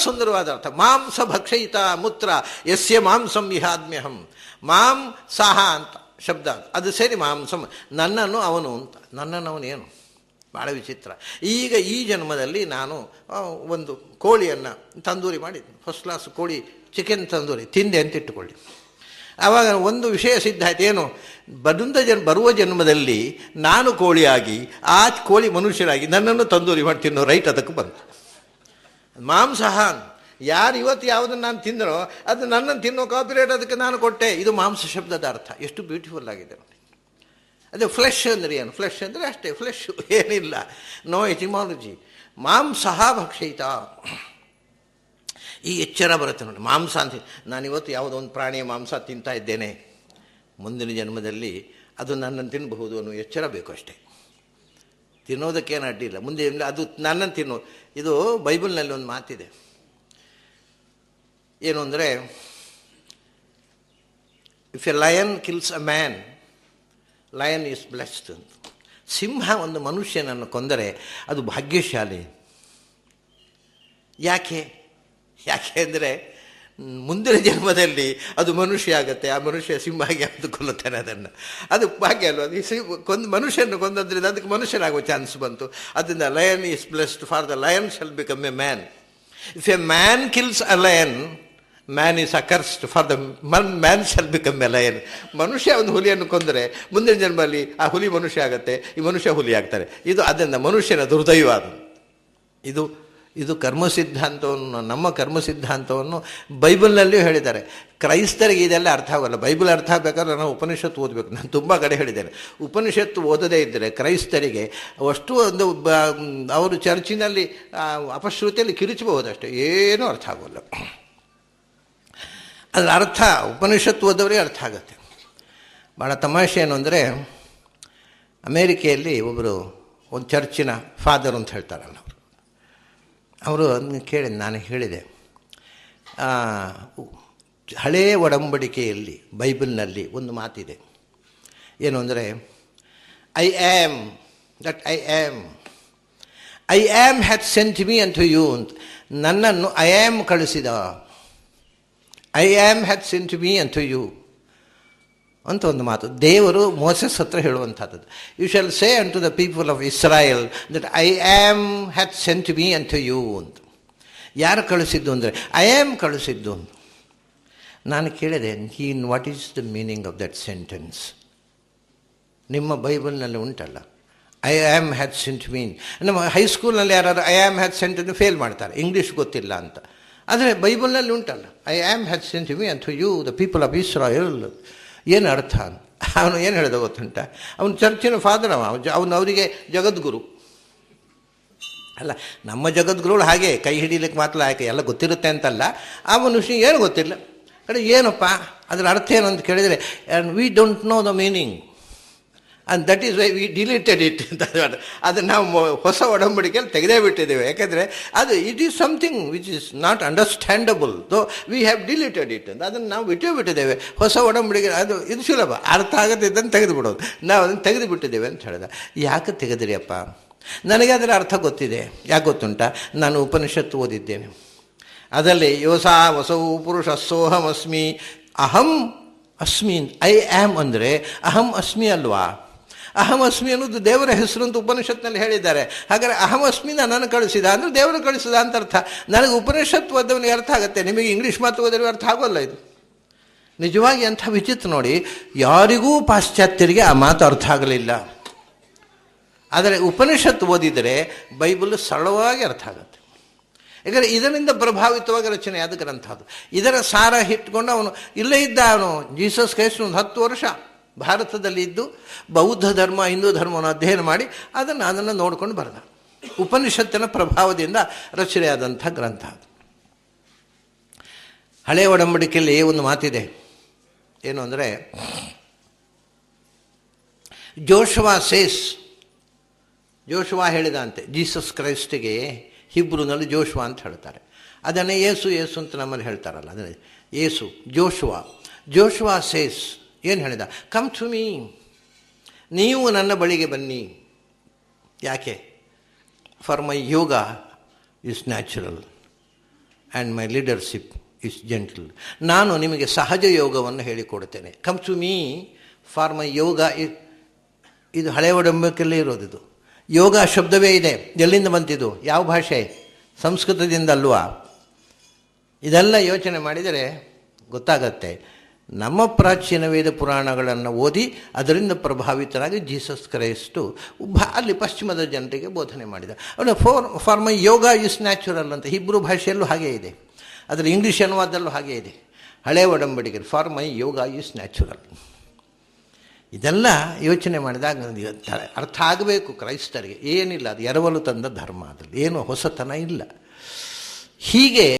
ಸುಂದರವಾದ ಅರ್ಥ. ಮಾಂಸ ಭಕ್ಷಯಿತ ಮೂತ್ರ, ಯಸ್ಯ ಮಾಂಸಂ ಇಹಾದ್ಮ್ಯಹಂ. ಮಾಂ ಸಹ ಅಂತ ಶಬ್ದ ಅದು. ಸೇರಿ ಮಾಂಸಂ. ನನ್ನನ್ನು ಅವನು ಅಂತ. ನನ್ನನ್ನು ಅವನೇನು ಭಾಳ ವಿಚಿತ್ರ. ಈಗ ಈ ಜನ್ಮದಲ್ಲಿ ನಾನು ಒಂದು ಕೋಳಿಯನ್ನು ತಂದೂರಿ ಮಾಡಿ ಫಸ್ಟ್ ಕ್ಲಾಸ್ ಕೋಳಿ ಚಿಕನ್ ತಂದೂರಿ. ತಿಂದೆ ಅಂತ ಇಟ್ಟುಕೊಳ್ಳಿ. ಆವಾಗ ಒಂದು ವಿಷಯ ಸಿದ್ಧ ಆಯ್ತು. ಏನು? ಬಂದ ಜನ್, ಬರುವ ಜನ್ಮದಲ್ಲಿ ನಾನು ಕೋಳಿಯಾಗಿ, ಆ ಕೋಳಿ ಮನುಷ್ಯರಾಗಿ ನನ್ನನ್ನು ತಂದೂರಿ ಮಾಡಿ ತಿನ್ನೋ ರೈಟ್ ಅದಕ್ಕೆ ಬಂತು. ಮಾಂಸಹ ಯಾರು ಇವತ್ತು ಯಾವುದನ್ನು ನಾನು ತಿಂದರೋ ಅದು ನನ್ನನ್ನು ತಿನ್ನೋ ಕಾಪಿರೇಟ್ ಅದಕ್ಕೆ ನಾನು ಕೊಟ್ಟೆ. ಇದು ಮಾಂಸ ಶಬ್ದದ ಅರ್ಥ. ಎಷ್ಟು ಬ್ಯೂಟಿಫುಲ್ ಆಗಿದೆ ನೋಡಿ. ಅದೇ ಫ್ಲೆಶ್ ಅಂದರೆ ಏನು? ಫ್ಲೆಶ್ ಅಂದರೆ ಅಷ್ಟೇ. ಫ್ಲೆಶ್ ಏನಿಲ್ಲ. ನೋ ಎಟಿಮಾಲಜಿ ಮಾಂಸ ಭಕ್ಷಿತ. ಈ ಎಚ್ಚರ ಬರುತ್ತೆ ನೋಡಿ. ಮಾಂಸ ಅಂತ ನಾನು ಇವತ್ತು ಯಾವುದೋ ಒಂದು ಪ್ರಾಣಿಯ ಮಾಂಸ ತಿಂತಾ ಇದ್ದೇನೆ. ಮುಂದಿನ ಜನ್ಮದಲ್ಲಿ ಅದು ನನ್ನನ್ನು ತಿನ್ನಬಹುದು ಅನ್ನೋ ಎಚ್ಚರ ಬೇಕು ಅಷ್ಟೇ. ತಿನ್ನೋದಕ್ಕೇನು ಅಡ್ಡಿಲ್ಲ ಮುಂದೆ ಅದು ನನ್ನನ್ನು ತಿನ್ನೋದು. ಇದು ಬೈಬಲ್ನಲ್ಲಿ ಒಂದು ಮಾತಿದೆ. ಏನು ಅಂದರೆ if a lion kills a man lion is blessed ಅಂತ. ಸಿಂಹ ಒಂದು ಮನುಷ್ಯನನ್ನು ಕೊಂದರೆ ಅದು ಭಾಗ್ಯಶಾಲಿ. ಯಾಕೆ? ಯಾಕೆ ಅಂದರೆ ಮುಂದಿನ ಜನ್ಮದಲ್ಲಿ ಅದು ಮನುಷ್ಯ ಆಗುತ್ತೆ ಆ ಮನುಷ್ಯ ಸಿಂಹಾಗಿ ಅದು ಕೊಲ್ಲುತ್ತಾನೆ ಅದನ್ನು. ಅದು ಭಾಗ್ಯ ಅಲ್ವ? ಅದು ಸಿಂಹ ಕೊಂದು ಮನುಷ್ಯನ ಕೊಂದದ್ರಿಂದ ಅದಕ್ಕೆ ಮನುಷ್ಯನಾಗುವ ಚಾನ್ಸ್ ಬಂತು. ಅದರಿಂದ lion is blessed for the lion shall become a man if a man kills a lion man is accursed for the man man shall become a lion ಮನುಷ್ಯ ಒಂದು ಹುಲಿಯನ್ನು ಕೊಂದರೆ ಮುಂದಿನ ಜನ್ಮದಲ್ಲಿ ಆ ಹುಲಿ ಮನುಷ್ಯ ಆಗುತ್ತೆ, ಈ ಮನುಷ್ಯ ಹುಲಿ ಆಗ್ತಾರೆ. ಇದು ಅದರಿಂದ ಮನುಷ್ಯನ ದುರ್ದೈವ ಅದು. ಇದು ಇದು ಕರ್ಮ ಸಿದ್ಧಾಂತವನ್ನು ನಮ್ಮ ಕರ್ಮ ಸಿದ್ಧಾಂತವನ್ನು ಬೈಬಲ್ನಲ್ಲಿಯೂ ಹೇಳಿದ್ದಾರೆ. ಕ್ರೈಸ್ತರಿಗೆ ಇದೆಲ್ಲ ಅರ್ಥ ಆಗಲ್ಲ. ಬೈಬಲ್ ಅರ್ಥ ಆಗಬೇಕಾದ್ರೆ ನಾವು ಉಪನಿಷತ್ತು ಓದಬೇಕು. ನಾನು ತುಂಬ ಕಡೆ ಹೇಳಿದ್ದೇನೆ. ಉಪನಿಷತ್ತು ಓದದೇ ಇದ್ದರೆ ಕ್ರೈಸ್ತರಿಗೆ ಅಷ್ಟು ಒಂದು ಅವರು ಚರ್ಚಿನಲ್ಲಿ ಅಪಶ್ರುತಿಯಲ್ಲಿ ಕಿರುಚಬಹುದಷ್ಟೇ ಏನೂ ಅರ್ಥ ಆಗೋಲ್ಲ. ಅದರ ಅರ್ಥ ಉಪನಿಷತ್ತು ಓದೋರಿಗೆ ಅರ್ಥ ಆಗುತ್ತೆ. ಭಾಳ ತಮಾಷೆ ಏನು ಅಂದರೆ, ಅಮೇರಿಕೆಯಲ್ಲಿ ಒಬ್ಬರು ಒಂದು ಚರ್ಚಿನ ಫಾದರ್ ಅಂತ ಹೇಳ್ತಾರಲ್ಲ ಅವರು. ಅವರು ಕೇಳಿ, ನಾನು ಹೇಳಿದೆ ಹಳೆಯ ಒಡಂಬಡಿಕೆಯಲ್ಲಿ, ಬೈಬಲ್ನಲ್ಲಿ ಒಂದು ಮಾತಿದೆ. ಏನು ಅಂದರೆ I am that I am I am hath sent me unto you ಅಂತ. ನನ್ನನ್ನು ಐ ಆ್ಯಮ್ ಕಳಿಸಿದ I am hath sent me unto you ಅಂತ ಒಂದು ಮಾತು. ದೇವರು ಮೋಸಸ್ ಹತ್ರ ಹೇಳುವಂಥದ್ದು. You shall say unto the people of Israel that I am hath sent me unto you ಅಂತ. ಯಾರು ಕಳಿಸಿದ್ದು ಅಂದರೆ ಐ ಆ್ಯಮ್ ಕಳಿಸಿದ್ದು ಅಂತ. ನಾನು ಕೇಳಿದೆ ಹೀನ್ what is the meaning of that sentence ನಿಮ್ಮ ಬೈಬಲ್ನಲ್ಲಿ ಉಂಟಲ್ಲ. I am hath sent mean ನಮ್ಮ ಹೈಸ್ಕೂಲ್ನಲ್ಲಿ ಯಾರಾದ್ರು I am hath sent fail ಮಾಡ್ತಾರೆ. ಇಂಗ್ಲೀಷ್ ಗೊತ್ತಿಲ್ಲ ಅಂತ. ಆದರೆ ಬೈಬಲ್ನಲ್ಲಿ ಉಂಟಲ್ಲ. I am hath sent me unto you the people of Israel ಏನು ಅರ್ಥ? ಅವನು ಏನು ಹೇಳಿದ ಗೊತ್ತುಂಟ? ಅವನು ಚರ್ಚಿನ ಫಾದರ್ ಅವ ಅವನು ಅವರಿಗೆ ಜಗದ್ಗುರು. ಅಲ್ಲ, ನಮ್ಮ ಜಗದ್ಗುರುಗಳು ಹಾಗೆ ಕೈ ಹಿಡಿಲಿಕ್ಕೆ ಮಾತ್ರ ಆಯ್ಕೆ ಎಲ್ಲ ಗೊತ್ತಿರುತ್ತೆ ಅಂತಲ್ಲ ಆ ಮನುಷ್ಯ ಏನು ಗೊತ್ತಿಲ್ಲ. ಕಡೆ ಏನಪ್ಪ? ಅದರ ಅರ್ಥ ಏನು ಅಂತ ಕೇಳಿದರೆ we don't know the meaning and that is why we deleted it ಅಂತ ಅದು ನಾವು ಹೊಸ ಒಡಂಬಡಿಕೆಯಲ್ಲಿ ತೆಗೆದೇ ಬಿಟ್ಟಿದ್ದೇವೆ. ಯಾಕೆಂದರೆ ಅದು it is something which is not understandable though we have deleted it ಅಂತ ಅದನ್ನು ನಾವು ಬಿಟ್ಟೇ ಬಿಟ್ಟಿದ್ದೇವೆ. ಹೊಸ ಒಡಂಬಡಿಕೆ, ಅದು, ಇದು ಸುಲಭ. ಅರ್ಥ ಆಗದೆ ಇದನ್ನು ತೆಗೆದು ಬಿಡೋದು ನಾವು ಅದನ್ನು ತೆಗೆದು ಬಿಟ್ಟಿದ್ದೇವೆ ಅಂತ ಹೇಳಿದ. ಯಾಕೆ ತೆಗೆದ್ರಿ ಅಪ್ಪ? ನನಗೆ ಅದರ ಅರ್ಥ ಗೊತ್ತಿದೆ. ಯಾಕೆ ಗೊತ್ತುಂಟ? ನಾನು ಉಪನಿಷತ್ತು ಓದಿದ್ದೇನೆ. ಅದರಲ್ಲಿ, ಯೋಸಾ ವಸೌ ಪುರುಷ ಸೋಹಮಸ್ಮಿ. ಅಹಂ ಅಸ್ಮಿ ಐ ಆ್ಯಮ್ ಅಂದರೆ ಅಹಂ ಅಸ್ಮಿ ಅಲ್ವಾ? ಅಹಂ ಅಸ್ಮಿ ಅನ್ನೋದು ದೇವರ ಹೆಸರು ಅಂತ ಉಪನಿಷತ್ನಲ್ಲಿ ಹೇಳಿದ್ದಾರೆ. ಹಾಗಾದರೆ ಅಹಮಸ್ಮಿನ ನಾನು ಕಳಿಸಿದ ಅಂದರೆ ದೇವರು ಕಳಿಸಿದ ಅಂತ ಅರ್ಥ. ನನಗೆ ಉಪನಿಷತ್ ಓದವನಿಗೆ ಅರ್ಥ ಆಗುತ್ತೆ. ನಿಮಗೆ ಇಂಗ್ಲೀಷ್ ಮಾತು ಓದೋರಿಗೆ ಅರ್ಥ ಆಗೋಲ್ಲ ಇದು. ನಿಜವಾಗಿ ಅಂಥ ವಿಚಿತ್ರ ನೋಡಿ, ಯಾರಿಗೂ ಪಾಶ್ಚಾತ್ಯರಿಗೆ ಆ ಮಾತು ಅರ್ಥ ಆಗಲಿಲ್ಲ. ಆದರೆ ಉಪನಿಷತ್ ಓದಿದರೆ ಬೈಬಲ್ ಸರಳವಾಗಿ ಅರ್ಥ ಆಗುತ್ತೆ. ಯಾಕಂದರೆ ಇದರಿಂದ ಪ್ರಭಾವಿತವಾಗಿ ರಚನೆ ಆದ ಗ್ರಂಥ ಅದು. ಇದರ ಸಾರ ಇಟ್ಕೊಂಡು ಅವನು ಇಲ್ಲೇ ಇದ್ದ ಅವನು, ಜೀಸಸ್ ಕ್ರೈಸ್ಟ್ ಒಂದು ಹತ್ತು ವರ್ಷ ಭಾರತದಲ್ಲಿ ಇದ್ದು ಬೌದ್ಧ ಧರ್ಮ, ಹಿಂದೂ ಧರ್ಮವನ್ನು ಅಧ್ಯಯನ ಮಾಡಿ ಅದನ್ನು ಅದನ್ನು ನೋಡ್ಕೊಂಡು ಬರೆದ. ಉಪನಿಷತ್ತಿನ ಪ್ರಭಾವದಿಂದ ರಚನೆಯಾದಂಥ ಗ್ರಂಥ ಅದು. ಹಳೆಯ ಒಡಂಬಡಿಕೆಯಲ್ಲಿ ಒಂದು ಮಾತಿದೆ. ಏನು ಅಂದರೆ, ಜೋಶವಾ ಸೇಸ್, ಜೋಶುವಾ ಹೇಳಿದಂತೆ, ಜೀಸಸ್ ಕ್ರೈಸ್ಟಿಗೆ ಹಿಬ್ರುನಲ್ಲಿ ಜೋಶುವಾ ಅಂತ ಹೇಳ್ತಾರೆ. ಅದನ್ನೇ ಏಸು ಏಸು ಅಂತ ನಮ್ಮಲ್ಲಿ ಹೇಳ್ತಾರಲ್ಲ, ಅದನ್ನೇ. ಏಸು, ಜೋಶುವಾ. ಜೋಶುವಾ ಸೇಸ್ ಏನು ಹೇಳಿದ? ಕಮ್ ಟು ಮೀ ನೀವು ನನ್ನ ಬಳಿಗೆ ಬನ್ನಿ. ಯಾಕೆ? For my yoga is natural and my leadership is gentle ನಾನು ನಿಮಗೆ ಸಹಜ ಯೋಗವನ್ನು ಹೇಳಿಕೊಡ್ತೇನೆ come to me for my yoga ಇದು ಹಳೆ ಒಡಂಬಕಲ್ಲೇ ಇರೋದು ಇದು ಯೋಗ ಶಬ್ದವೇ ಇದೆ. ಎಲ್ಲಿಂದ ಬಂತಿದ್ದು ಯಾವ ಭಾಷೆ? ಸಂಸ್ಕೃತದಿಂದ ಅಲ್ವಾ ಇದೆಲ್ಲ ಯೋಚನೆ ಮಾಡಿದರೆ ಗೊತ್ತಾಗತ್ತೆ. ನಮ್ಮ ಪ್ರಾಚೀನ ವೇದ ಪುರಾಣಗಳನ್ನು ಓದಿ ಅದರಿಂದ ಪ್ರಭಾವಿತರಾಗಿ ಜೀಸಸ್ ಕ್ರೈಸ್ಟು ಅಲ್ಲಿ ಪಶ್ಚಿಮದ ಜನರಿಗೆ ಬೋಧನೆ ಮಾಡಿದ. ಅವನು for for my yoga is natural ಅಂತ ಇಬ್ಬರು ಭಾಷೆಯಲ್ಲೂ ಹಾಗೇ ಇದೆ. ಅದರ ಇಂಗ್ಲೀಷ್ ಅನುವಾದದಲ್ಲೂ ಹಾಗೇ ಇದೆ. ಹಳೆ ಒಡಂಬಡಿಗರು for my yoga is natural. ಇದೆಲ್ಲ ಯೋಚನೆ ಮಾಡಿದಾಗ ಅರ್ಥ ಆಗಬೇಕು ಕ್ರೈಸ್ತರಿಗೆ. ಏನಿಲ್ಲ, ಅದು ಎರವಲು ತಂದ ಧರ್ಮ. ಅದರಲ್ಲಿ ಏನು ಹೊಸತನ ಇಲ್ಲ. ಹೀಗೆ